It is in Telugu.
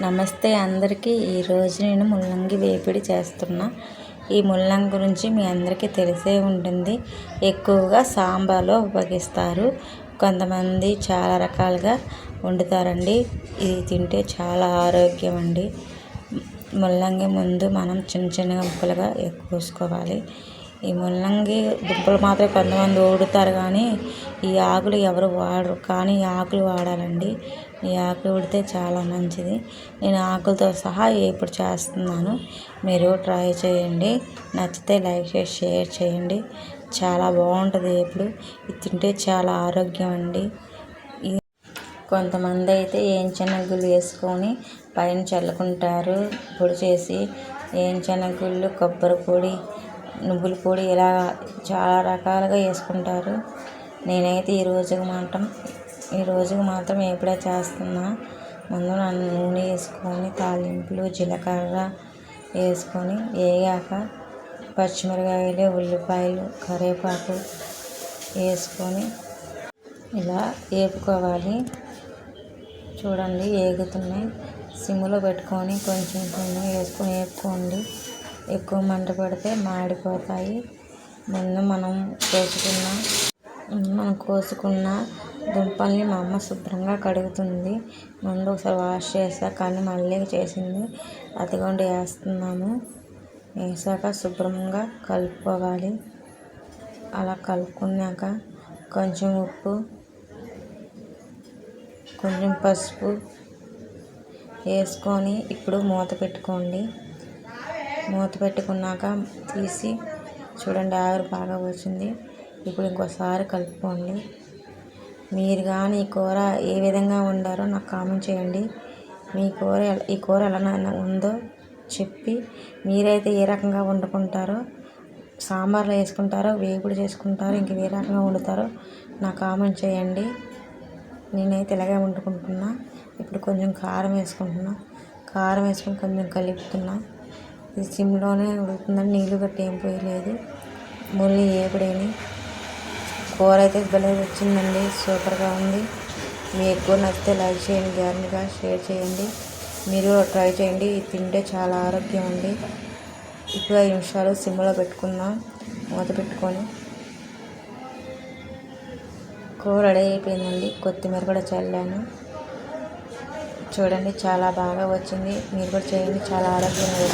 నమస్తే అందరికీ. ఈరోజు నేను ముల్లంగి వేపిడి చేస్తున్నా. ఈ ముల్లంగి గురించి మీ అందరికీ తెలిసే ఉంటుంది. ఎక్కువగా సాంబార్లో ఉపయోగిస్తారు. కొంతమంది చాలా రకాలుగా వండుతారండి. ఇది తింటే చాలా ఆరోగ్యం అండి. ముల్లంగి ముందు మనం చిన్న చిన్న ముక్కలుగా కోసుకోవాలి. ఈ ముల్లంగి దుంపలు మాత్రం కొంతమంది ఊడుతారు కానీ ఈ ఆకులు ఎవరు వాడరు. కానీ ఈ ఆకులు వాడాలండి. ఈ ఆకులు ఉడితే చాలా మంచిది. నేను ఆకులతో సహా ఇప్పుడు చేస్తున్నాను. మీరు ట్రై చేయండి. నచ్చితే లైక్ చేసి షేర్ చేయండి. చాలా బాగుంటుంది ఇప్పుడు. ఇది తింటే చాలా ఆరోగ్యం అండి. కొంతమంది అయితే ఏం శనగలు వేసుకొని పైన చల్లుకుంటారు. పొడి చేసి ఏం శనగలు కొబ్బరి పొడి నువ్వుల పొడి ఇలా చాలా రకాలుగా వేసుకుంటారు. నేనైతే ఈ రోజుకి మాత్రం ఈ రోజుకి మాత్రం ఎప్పుడే చేస్తున్నా. ముందు నూనె వేసుకొని తాలింపులు జీలకర్ర వేసుకొని వేగాక పచ్చిమిరకాయలు ఉల్లిపాయలు కరివేపాకు వేసుకొని ఇలా వేపుకోవాలి. చూడండి వేగుతున్నాయి సిమ్లో పెట్టుకొని కొంచెం కొంచెం వేసుకొని వేపుకోండి. ఎక్కువ మంట పెడితే మాడిపోతాయి. ముందు మనం కోసుకున్న మనం కోసుకున్న దుంపల్ని మా అమ్మ శుభ్రంగా కడుగుతుంది. ముందు ఒకసారి వాష్ చేసా కానీ మళ్ళీ చేసింది. అదిగోండి వేస్తున్నాము వేసాక శుభ్రంగా కలుపుకోవాలి. అలా కలుపుకున్నాక కొంచెం ఉప్పు కొంచెం పసుపు వేసుకొని ఇప్పుడు మూత పెట్టుకోండి. మూత పెట్టుకున్నాక తీసి చూడండి ఆవిరి బాగా వచ్చింది ఇప్పుడు ఇంకోసారి కలుపుకోండి. మీరు కానీ ఈ కూర ఏ విధంగా వండారో నాకు కామెంట్ చేయండి. మీ కూర ఈ కూర ఎలా ఉందో చెప్పి మీరైతే ఏ రకంగా వండుకుంటారో సాంబార్లో వేసుకుంటారో వేపుడు చేసుకుంటారో ఇంక ఏ రకంగా వండుతారో నాకు కామెంట్ చేయండి. నేనైతే ఇలాగే వండుకుంటున్నా. ఇప్పుడు కొంచెం కారం వేసుకుంటున్నా. కారం వేసుకొని కొంచెం కలుపుతున్నా. ఇది సిమ్లోనే ఉడుకుతుందని నీళ్ళు గట్టి ఏం పోయలేదు. ముల్లి ఏపుడేని. కూర అయితే భలే వచ్చిందండి. సూపర్గా ఉంది. మీ ఎక్కువ నచ్చితే లైక్ చేయండి గ్యారెంటీగా షేర్ చేయండి. మీరు ట్రై చేయండి. తింటే చాలా ఆరోగ్యం అండి. ఇప్పుడు ఐదు నిమిషాలు సిమ్లో పెట్టుకుందాం. మూత పెట్టుకొని. కూర రెడీ అయిపోయిందండి. కొత్తిమీర కూడా చల్లాను. చూడండి చాలా బాగా వచ్చింది. మీరు కూడా చేయండి. చాలా ఆరోగ్యంగా